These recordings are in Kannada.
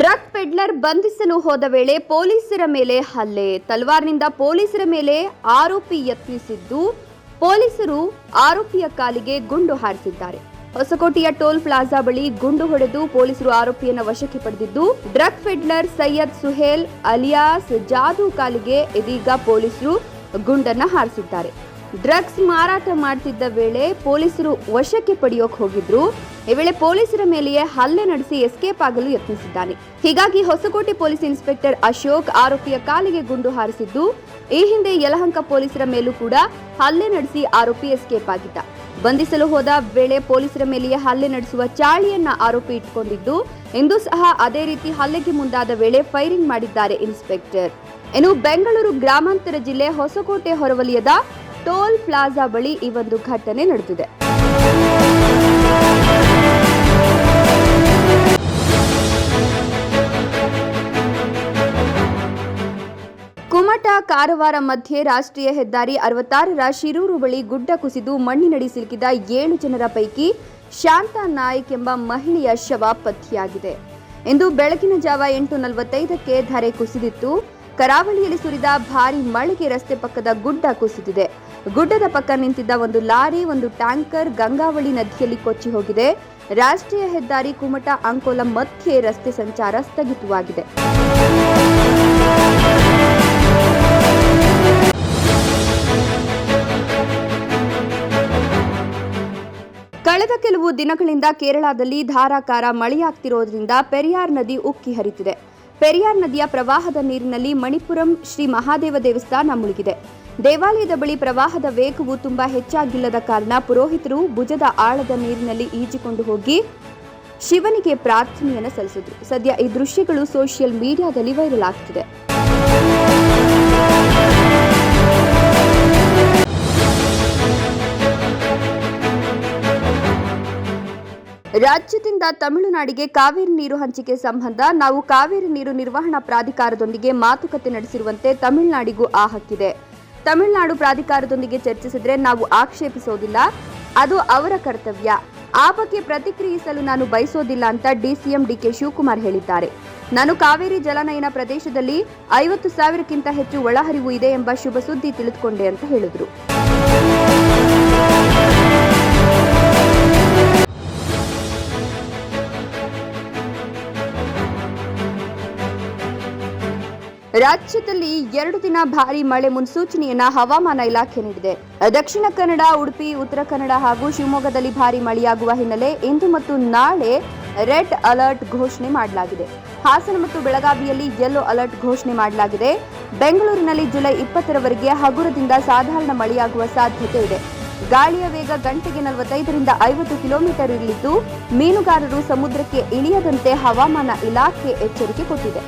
ಡ್ರಗ್ ಪೆಡ್ಲರ್ ಬಂಧಿಸಲು ಹೋದ ವೇಳೆ ಪೊಲೀಸರ ಮೇಲೆ ಹಲ್ಲೆ. ತಲ್ವಾರ್ನಿಂದ ಪೊಲೀಸರ ಮೇಲೆ ಆರೋಪಿ ಯತ್ನಿಸಿದ್ದು, ಪೊಲೀಸರು ಆರೋಪಿಯ ಕಾಲಿಗೆ ಗುಂಡು ಹಾರಿಸಿದ್ದಾರೆ. ಹೊಸಕೋಟೆಯ ಟೋಲ್ ಪ್ಲಾಜಾ ಬಳಿ ಗುಂಡು ಹೊಡೆದು ಪೊಲೀಸರು ಆರೋಪಿಯನ್ನು ವಶಕ್ಕೆ ಪಡೆದಿದ್ದು, drug peddler Syed Suhail alias Jadu ಕಾಲಿಗೆ ಇದೀಗ ಪೊಲೀಸರು ಗುಂಡನ್ನು ಹಾರಿಸಿದ್ದಾರೆ. ಡ್ರಗ್ಸ್ ಮಾರಾಟ ಮಾಡ್ತಿದ್ದ ವೇಳೆ ಪೊಲೀಸರು ವಶಕ್ಕೆ ಪಡೆಯೋಕೆ ಹೋಗಿದ್ರು. ಈ ವೇಳೆ ಪೊಲೀಸರ ಮೇಲೆಯೇ ಹಲ್ಲೆ ನಡೆಸಿ ಎಸ್ಕೇಪ್ ಆಗಲು ಯತ್ನಿಸಿದ್ದಾನೆ. ಹೀಗಾಗಿ ಹೊಸಕೋಟೆ ಪೊಲೀಸ್ ಇನ್ಸ್ಪೆಕ್ಟರ್ ಅಶೋಕ್ ಆರೋಪಿಯ ಕಾಲಿಗೆ ಗುಂಡು ಹಾರಿಸಿದ್ದು, ಈ ಹಿಂದೆ ಯಲಹಂಕ ಪೊಲೀಸರ ಮೇಲೂ ಕೂಡ ಹಲ್ಲೆ ನಡೆಸಿ ಆರೋಪಿ ಎಸ್ಕೇಪ್ ಆಗಿದ್ದ. ಬಂಧಿಸಲು ಹೋದ ವೇಳೆ ಪೊಲೀಸರ ಮೇಲೆಯೇ ಹಲ್ಲೆ ನಡೆಸುವ ಚಾಳಿಯನ್ನ ಆರೋಪಿ ಇಟ್ಕೊಂಡಿದ್ದು, ಇಂದು ಸಹ ಅದೇ ರೀತಿ ಹಲ್ಲೆಗೆ ಮುಂದಾದ ವೇಳೆ ಫೈರಿಂಗ್ ಮಾಡಿದ್ದಾರೆ ಇನ್ಸ್ಪೆಕ್ಟರ್. ಇನ್ನು ಬೆಂಗಳೂರು ಗ್ರಾಮಾಂತರ ಜಿಲ್ಲೆ ಹೊಸಕೋಟೆ ಹೊರವಲಯದ ಟೋಲ್ ಪ್ಲಾಜಾ ಬಳಿ ಈ ಒಂದು ಘಟನೆ ನಡೆದಿದೆ. ಕುಮಟ ಕಾರವಾರ ಮಧ್ಯೆ ರಾಷ್ಟ್ರೀಯ ಹೆದ್ದಾರಿ ಅರವತ್ತಾರರ ಶಿರೂರು ಬಳಿ ಗುಡ್ಡ ಕುಸಿದು ಮಣ್ಣಿನಡಿ ಸಿಲುಕಿದ ಏಳು ಜನರ ಪೈಕಿ ಶಾಂತಾ ನಾಯ್ಕ್ ಎಂಬ ಮಹಿಳೆಯ ಶವ ಪತ್ತೆಯಾಗಿದೆ. ಇಂದು ಬೆಳಗಿನ ಜಾವ ಎಂಟು ನಲವತ್ತೈದಕ್ಕೆ ಧರೆ ಕುಸಿದಿತ್ತು. ಕರಾವಳಿಯಲ್ಲಿ ಸುರಿದ ಭಾರಿ ಮಳೆಗೆ ರಸ್ತೆ ಪಕ್ಕದ ಗುಡ್ಡ ಕುಸಿದಿದೆ. ಗುಡ್ಡದ ಪಕ್ಕ ನಿಂತಿದ್ದ ಒಂದು ಲಾರಿ, ಒಂದು ಟ್ಯಾಂಕರ್ ಗಂಗಾವಳಿ ನದಿಯಲ್ಲಿ ಕೊಚ್ಚಿ ಹೋಗಿದೆ. ರಾಷ್ಟ್ರೀಯ ಹೆದ್ದಾರಿ ಕುಮಟ ಅಂಕೋಲ ಮಧ್ಯೆ ರಸ್ತೆ ಸಂಚಾರ ಸ್ಥಗಿತವಾಗಿದೆ. ಕಳೆದ ಕೆಲವು ದಿನಗಳಿಂದ ಕೇರಳದಲ್ಲಿ ಧಾರಾಕಾರ ಮಳೆಯಾಗ್ತಿರೋದ್ರಿಂದ ಪೆರಿಯಾರ್ ನದಿ ಉಕ್ಕಿ ಹರಿತಿದೆ. ಪೆರಿಯಾರ್ ನದಿಯ ಪ್ರವಾಹದ ನೀರಿನಲ್ಲಿ ಮಣಿಪುರಂ ಶ್ರೀ ಮಹಾದೇವ ದೇವಸ್ಥಾನ ಮುಳುಗಿದೆ. ದೇವಾಲಯದ ಬಳಿ ಪ್ರವಾಹದ ವೇಗವು ತುಂಬಾ ಹೆಚ್ಚಾಗಿಲ್ಲದ ಕಾರಣ ಪುರೋಹಿತರು ಭುಜದ ಆಳದ ನೀರಿನಲ್ಲಿ ಈಜಿಕೊಂಡು ಹೋಗಿ ಶಿವನಿಗೆ ಪ್ರಾರ್ಥನೆಯನ್ನು ಸಲ್ಲಿಸಿದ್ರು. ಸದ್ಯ ಈ ದೃಶ್ಯಗಳು ಸೋಷಿಯಲ್ ಮೀಡಿಯಾದಲ್ಲಿ ವೈರಲ್ ಆಗ್ತಿದೆ. ರಾಜ್ಯದಿಂದ ತಮಿಳುನಾಡಿಗೆ ಕಾವೇರಿ ನೀರು ಹಂಚಿಕೆ ಸಂಬಂಧ ನಾವು ಕಾವೇರಿ ನೀರು ನಿರ್ವಹಣಾ ಪ್ರಾಧಿಕಾರದೊಂದಿಗೆ ಮಾತುಕತೆ ನಡೆಸಿರುವಂತೆ ತಮಿಳುನಾಡಿಗೂ ಆ ಹಕ್ಕಿದೆ. ತಮಿಳುನಾಡು ಪ್ರಾಧಿಕಾರದೊಂದಿಗೆ ಚರ್ಚಿಸಿದ್ರೆ ನಾವು ಆಕ್ಷೇಪಿಸೋದಿಲ್ಲ. ಅದು ಅವರ ಕರ್ತವ್ಯ. ಆ ಬಗ್ಗೆ ಪ್ರತಿಕ್ರಿಯಿಸಲು ನಾನು ಬಯಸೋದಿಲ್ಲ ಅಂತ ಡಿಸಿಎಂ ಡಿಕೆ ಶಿವಕುಮಾರ್ ಹೇಳಿದ್ದಾರೆ. ನಾನು ಕಾವೇರಿ ಜಲನಯನ ಪ್ರದೇಶದಲ್ಲಿ ಐವತ್ತು ಸಾವಿರಕ್ಕಿಂತ ಹೆಚ್ಚು ಒಳಹರಿವು ಇದೆ ಎಂಬ ಶುಭ ಸುದ್ದಿ ತಿಳಿದುಕೊಂಡೆ ಅಂತ ಹೇಳಿದ್ರು. ರಾಜ್ಯದಲ್ಲಿ ಎರಡು ದಿನ ಭಾರಿ ಮಳೆ ಮುನ್ಸೂಚನೆಯನ್ನ ಹವಾಮಾನ ಇಲಾಖೆ ನೀಡಿದೆ. ದಕ್ಷಿಣ ಕನ್ನಡ, ಉಡುಪಿ, ಉತ್ತರ ಕನ್ನಡ ಹಾಗೂ ಶಿವಮೊಗ್ಗದಲ್ಲಿ ಭಾರಿ ಮಳೆಯಾಗುವ ಹಿನ್ನೆಲೆ ಇಂದು ಮತ್ತು ನಾಳೆ ರೆಡ್ ಅಲರ್ಟ್ ಘೋಷಣೆ ಮಾಡಲಾಗಿದೆ. ಹಾಸನ ಮತ್ತು ಬೆಳಗಾವಿಯಲ್ಲಿ ಯೆಲ್ಲೋ ಅಲರ್ಟ್ ಘೋಷಣೆ ಮಾಡಲಾಗಿದೆ. ಬೆಂಗಳೂರಿನಲ್ಲಿ ಜುಲೈ ಇಪ್ಪತ್ತರವರೆಗೆ ಹಗುರದಿಂದ ಸಾಧಾರಣ ಮಳೆಯಾಗುವ ಸಾಧ್ಯತೆ ಇದೆ. ಗಾಳಿಯ ವೇಗ ಗಂಟೆಗೆ ನಲವತ್ತೈದರಿಂದ ಐವತ್ತು ಕಿಲೋಮೀಟರ್ ಇರಲಿದ್ದು, ಮೀನುಗಾರರು ಸಮುದ್ರಕ್ಕೆ ಇಳಿಯದಂತೆ ಹವಾಮಾನ ಇಲಾಖೆ ಎಚ್ಚರಿಕೆ ಕೊಟ್ಟಿದೆ.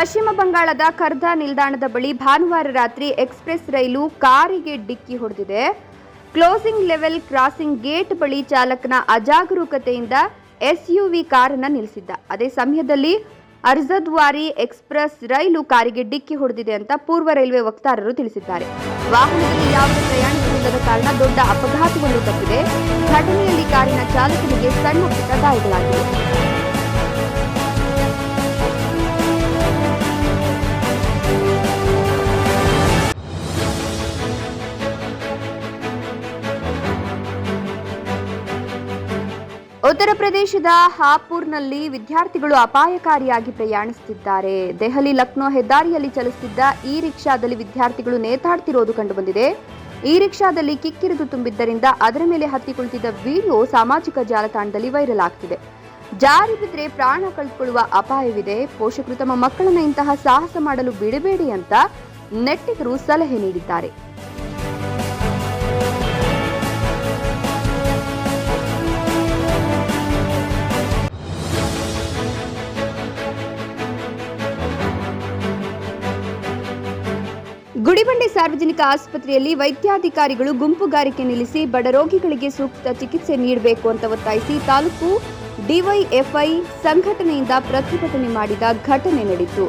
ಪಶ್ಚಿಮ ಬಂಗಾಳದ ಖರ್ಧಾ ನಿಲ್ದಾಣದ ಬಳಿ ಭಾನುವಾರ ರಾತ್ರಿ ಎಕ್ಸ್ಪ್ರೆಸ್ ರೈಲು ಕಾರಿಗೆ ಡಿಕ್ಕಿ ಹೊಡೆದಿದೆ. ಕ್ಲೋಸಿಂಗ್ ಲೆವೆಲ್ ಕ್ರಾಸಿಂಗ್ ಗೇಟ್ ಬಳಿ ಚಾಲಕನ ಅಜಾಗರೂಕತೆಯಿಂದ ಎಸ್ಯುವಿ ಕಾರನ್ನು ನಿಲ್ಲಿಸಿದ್ದ. ಅದೇ ಸಮಯದಲ್ಲಿ ಅರ್ಜದ್ವಾರಿ ಎಕ್ಸ್ಪ್ರೆಸ್ ರೈಲು ಕಾರಿಗೆ ಡಿಕ್ಕಿ ಹೊಡೆದಿದೆ ಅಂತ ಪೂರ್ವ ರೈಲ್ವೆ ವಕ್ತಾರರು ತಿಳಿಸಿದ್ದಾರೆ. ವಾಹನದಲ್ಲಿ ಯಾವುದೇ ಪ್ರಯಾಣಿಕರಿಲ್ಲದ ಕಾರಣ ದೊಡ್ಡ ಅಪಘಾತವನ್ನು ತಪ್ಪಿದೆ. ಘಟನೆಯಲ್ಲಿ ಕಾರಿನ ಚಾಲಕನಿಗೆ ಸಣ್ಣ ಪುಟ್ಟ ಗಾಯಗಳಾಗಿವೆ. ಉತ್ತರ ಪ್ರದೇಶದ ಹಾಪುರ್ನಲ್ಲಿ ವಿದ್ಯಾರ್ಥಿಗಳು ಅಪಾಯಕಾರಿಯಾಗಿ ಪ್ರಯಾಣಿಸುತ್ತಿದ್ದಾರೆ. ದೆಹಲಿ, ಲಕ್ನೋ ಹೆದ್ದಾರಿಯಲ್ಲಿ ಚಲಿಸುತ್ತಿದ್ದ ಈ ರಿಕ್ಷಾದಲ್ಲಿ ವಿದ್ಯಾರ್ಥಿಗಳು ನೇತಾಡ್ತಿರೋದು ಕಂಡುಬಂದಿದೆ. ಈ ರಿಕ್ಷಾದಲ್ಲಿ ಕಿಕ್ಕಿರಿದು ತುಂಬಿದ್ದರಿಂದ ಅದರ ಮೇಲೆ ಹತ್ತಿ ಕುಳಿತಿದ್ದ ವಿಡಿಯೋ ಸಾಮಾಜಿಕ ಜಾಲತಾಣದಲ್ಲಿ ವೈರಲ್ ಆಗ್ತಿದೆ. ಜಾರಿ ಬಿದ್ದರೆ ಪ್ರಾಣ ಕಳೆದುಕೊಳ್ಳುವ ಅಪಾಯವಿದೆ. ಪೋಷಕರು ತಮ್ಮ ಮಕ್ಕಳನ್ನ ಇಂತಹ ಸಾಹಸ ಮಾಡಲು ಬಿಡಬೇಡಿ ಅಂತ ನೆಟ್ಟಿಗರು ಸಲಹೆ ನೀಡಿದ್ದಾರೆ. ಗುಡಿಬಂಡೆ ಸಾರ್ವಜನಿಕ ಆಸ್ಪತ್ರೆಯಲ್ಲಿ ವೈದ್ಯಾಧಿಕಾರಿಗಳು ಗುಂಪುಗಾರಿಕೆ ನಿಲ್ಲಿಸಿ ಬಡ ರೋಗಿಗಳಿಗೆ ಸೂಕ್ತ ಚಿಕಿತ್ಸೆ ನೀಡಬೇಕು ಅಂತ ಒತ್ತಾಯಿಸಿ ತಾಲೂಕು ಡಿವೈಎಫ್ಐ ಸಂಘಟನೆಯಿಂದ ಪ್ರತಿಭಟನೆ ಮಾಡಿದ ಘಟನೆ ನಡೆಯಿತು.